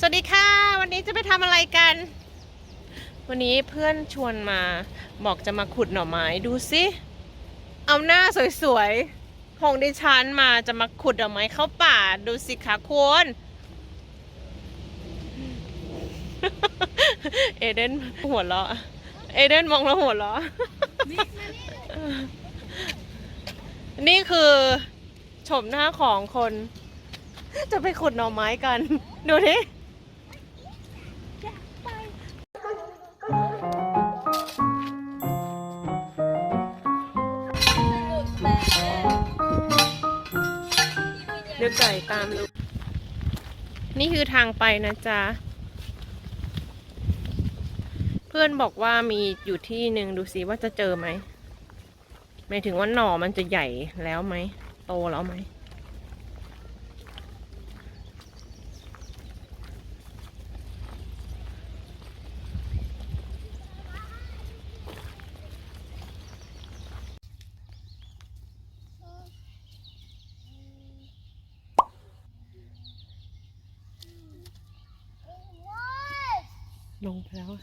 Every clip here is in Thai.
สวัสดีค่ะ วันนี้จะไปทำอะไรกัน วันนี้เพื่อนชวนมา บอกจะมาขุดหน่อไม้ดูสิ เอาหน้าสวยๆของดิฉันมาจะมาขุดหน่อไม้เข้าป่าดูสิคะคุณเอเดนหัวเราะเอเดนมองแล้วหัวเราะนี่คือชมหน้าของคน จะไปขุดหน่อไม้กัน ดูนี่ ดิเดี๋ยตามดูนี่คือทางไปนะจ๊ะ เพื่อนบอกว่ามีอยู่ที่หนึ่งดูสิว่าจะเจอไหมหมายถึงว่าหน่อมันจะใหญ่แล้วไหม โตแล้วไหม ลงไปแล้วอะ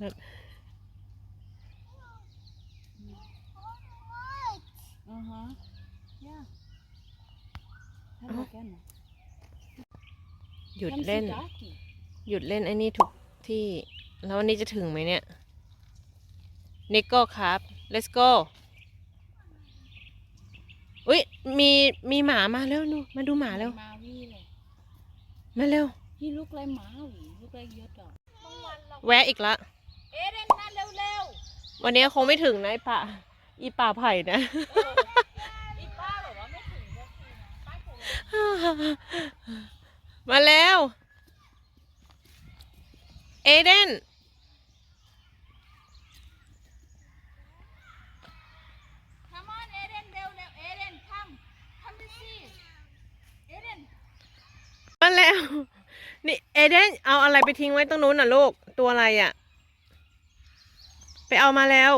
แบบ Uh-huh. Yeah. Hello again. หยุดเล่น Come see Jackie. หยุดเล่นไอ้นี่ทุกที่ แล้ววันนี้จะถึงไหมเนี่ยนิโก้ครับ let's go อุ้ยมีมีหมามาแล้วนูมาดูหมาแล้ว มาวี่เลยมาเร็ว He look like หมาหวี look like ยศอะแวะอีกละเอเดนมาเร็ววันนี้คงไม่ถึงนะไอ้ป่าอีป่าไผ่นะ ๆอีป้าแบบว่าไม่ถึงสักทีนะป้าคงมาแล้ว เอเดน Come on เอเดนเร็วเร็วเอเดน come come to see เอเดน มาแล้ว นี่เอเดนเอาอะไรไปทิ้งไว้ตรงนู้นน่ะลูก ตัวอะไรอะ่ะ ไปเอามาแล้ว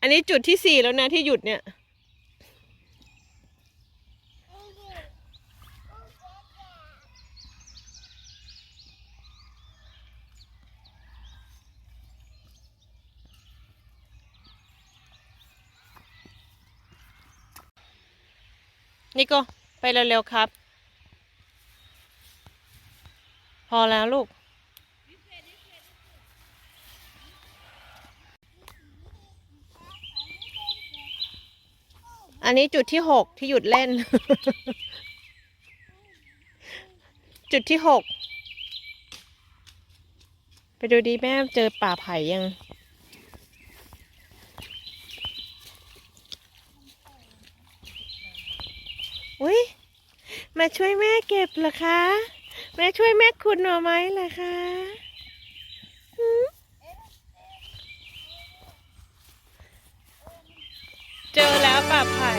อันนี้จุดที่สี่แล้วนะที่หยุดเนี่ยนี่ก็ไปเร็วๆครับ พอแล้วลูก อันนี้จุดที่หกที่หยุดเล่น จุดที่หกไปดูดีแม่เจอป่าไผ่ยัง อุ้ยมาช่วยแม่เก็บเหรอคะ แม่ช่วยแม่ขุดหน่อไม้เหรอคะเจอแล้วป่าไผ่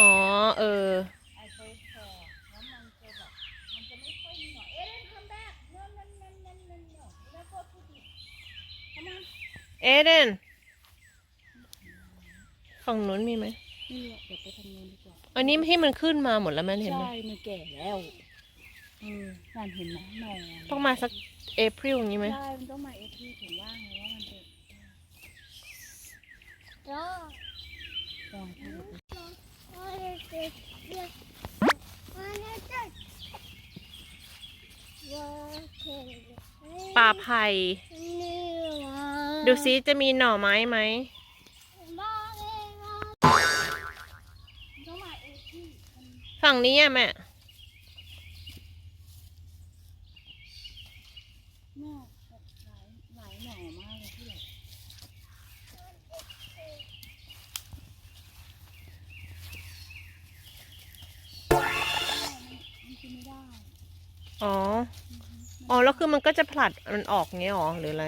อ๋อ เออ ไอเฟสแคร์แล้วมันจะแบบมันจะไม่ค่อยมีหน่อยเอเดน come back no no no no no no let's go to the come on เอเดนฝั่งนู้นมีไหมนี่เดี๋ยวไปทำงานดีกว่าอันนี้ที่มันขึ้นมาหมดแล้วมันเห็นไหมใช่มันแก่แล้วเออนั่นเห็นไหมหนอนต้องมาสักเอพริลอย่างนี้ไหมใช่มันต้องมาเอพีถึงว่างเลยว่ามันจะลองทำป่าไผ่ ดูซิจะมีหน่อไม้ไหม ฝั่งนี้อะแม่แม่แบบหลายหลหน่อมากเลยที่แบบมันอ๋อ อ๋อ แล้วคือมันก็จะผลัดมันออกเงี้ยหรอ หรืออะไร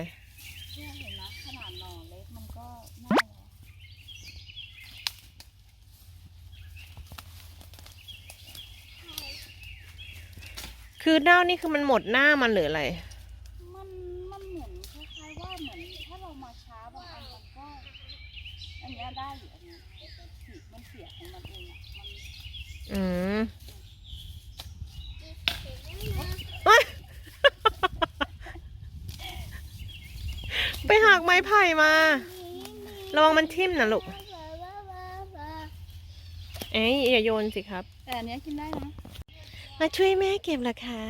เนี่ยเห็นไหมขนาดหน่อเล็กมันก็น่าแล้ว คือเน่านี่คือมันหมดหน้ามันหรืออะไร มันมันเหมือนคล้ายๆว่าเหมือนถ้าเรามาช้าบางอันมันก็อันเนี้ยได้อยู่อันเนี้ยสีมันเสียของมันเองอะมันอืมเอ้ย ไปหักไม้ไผ่มา ระวังมันทิ่มนะลูก เอ้ยอย่าโยนสิครับ แต่อันเนี้ยกินได้นะ มาช่วยแม่เก็บเหรอคะ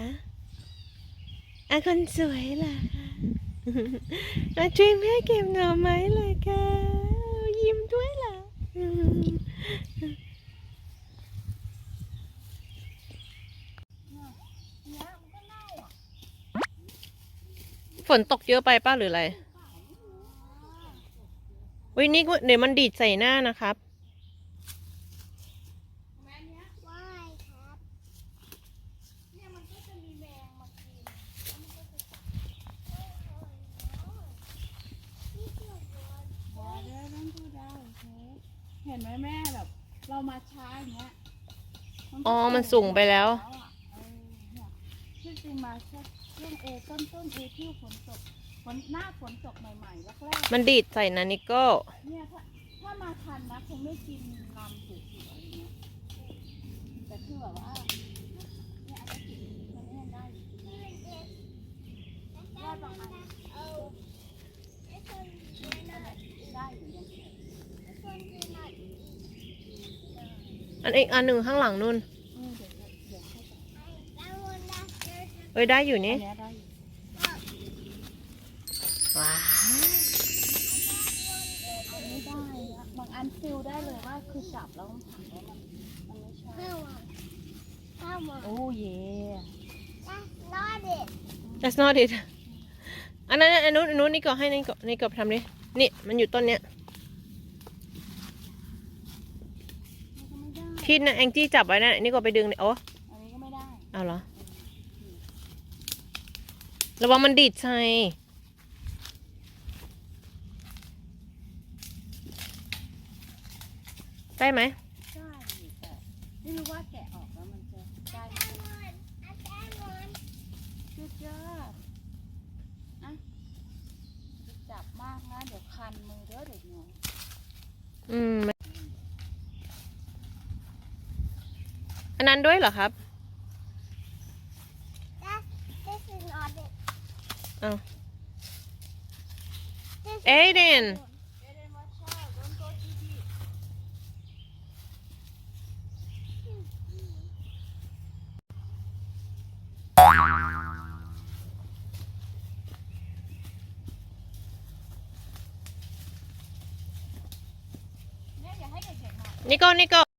อาคนสวยเหรอคะมาช่วยแม่เก็บหน่อไม้เหรอคะยิ้มด้วยเหรอเนี้ยมันก็เน่าอะฝนตกเยอะไปป้าหรืออะไรวินี่ก็เดี๋ยวมันดีดใส่หน้านะครับ แม่เนี้ยว่ายครับ เนี่ยมันก็จะมีแมงมากินแล้วมันก็จะจับบอได้ต้องพูดได้ เห็นไหมแม่แบบ เรามาช้าอย่างเงี้ยก็อ๋อมันสูงไปแล้วอะเออเนี่ยที่จริงมาแค่ช่วงเอต้นต้นเอที่ฝนตกฝนหน้าฝนตกใหม่ๆแรกๆมันดีดใส่นานิโก้เนี่ยถ้าถ้ามาทันนะคงไม่กินลำสวยๆอย่างเงี้ยแต่คือแบบว่าเนี่ยอันนี้กินมันเนี่ยได้อยู่ยอดบางอันได้อยู่ยังเก็บ อันอีกอันหนึ่งข้างหลังนู่นเอ้ยได้อยู่นี่นเนี้ยได้อยู่ว้าวอันนี้ได้นะบางอันฟิลได้เลยว่าคือจับแล้วมันถังแล้วมันมันไม่ใช่โอ้เย่ that's not it อันนั้นอันนู้นอันนู้นนี่ก็ให้นี่ก็นี่ก็ทำดินี่มันอยู่ต้นเนี้ย มันก็ไม่ได้ ที่นะแองจี้จับไว้นะนี่ก็ไปดึงดิโอ้อันนี้ก็ไม่ได้เอาเหรอ ระวังมันดีดใส่ได้ไหมได้อยู่แต่ไม่รู้ว่าแกะออกแล้วมันจะได้ไหมจุดยอดอะจะจับมากนะ เดี๋ยวคันมือเด้อเด็กหนูอืม อันนั้นด้วยเหรอครับเอเดนเอเดนวัชชาโดนโ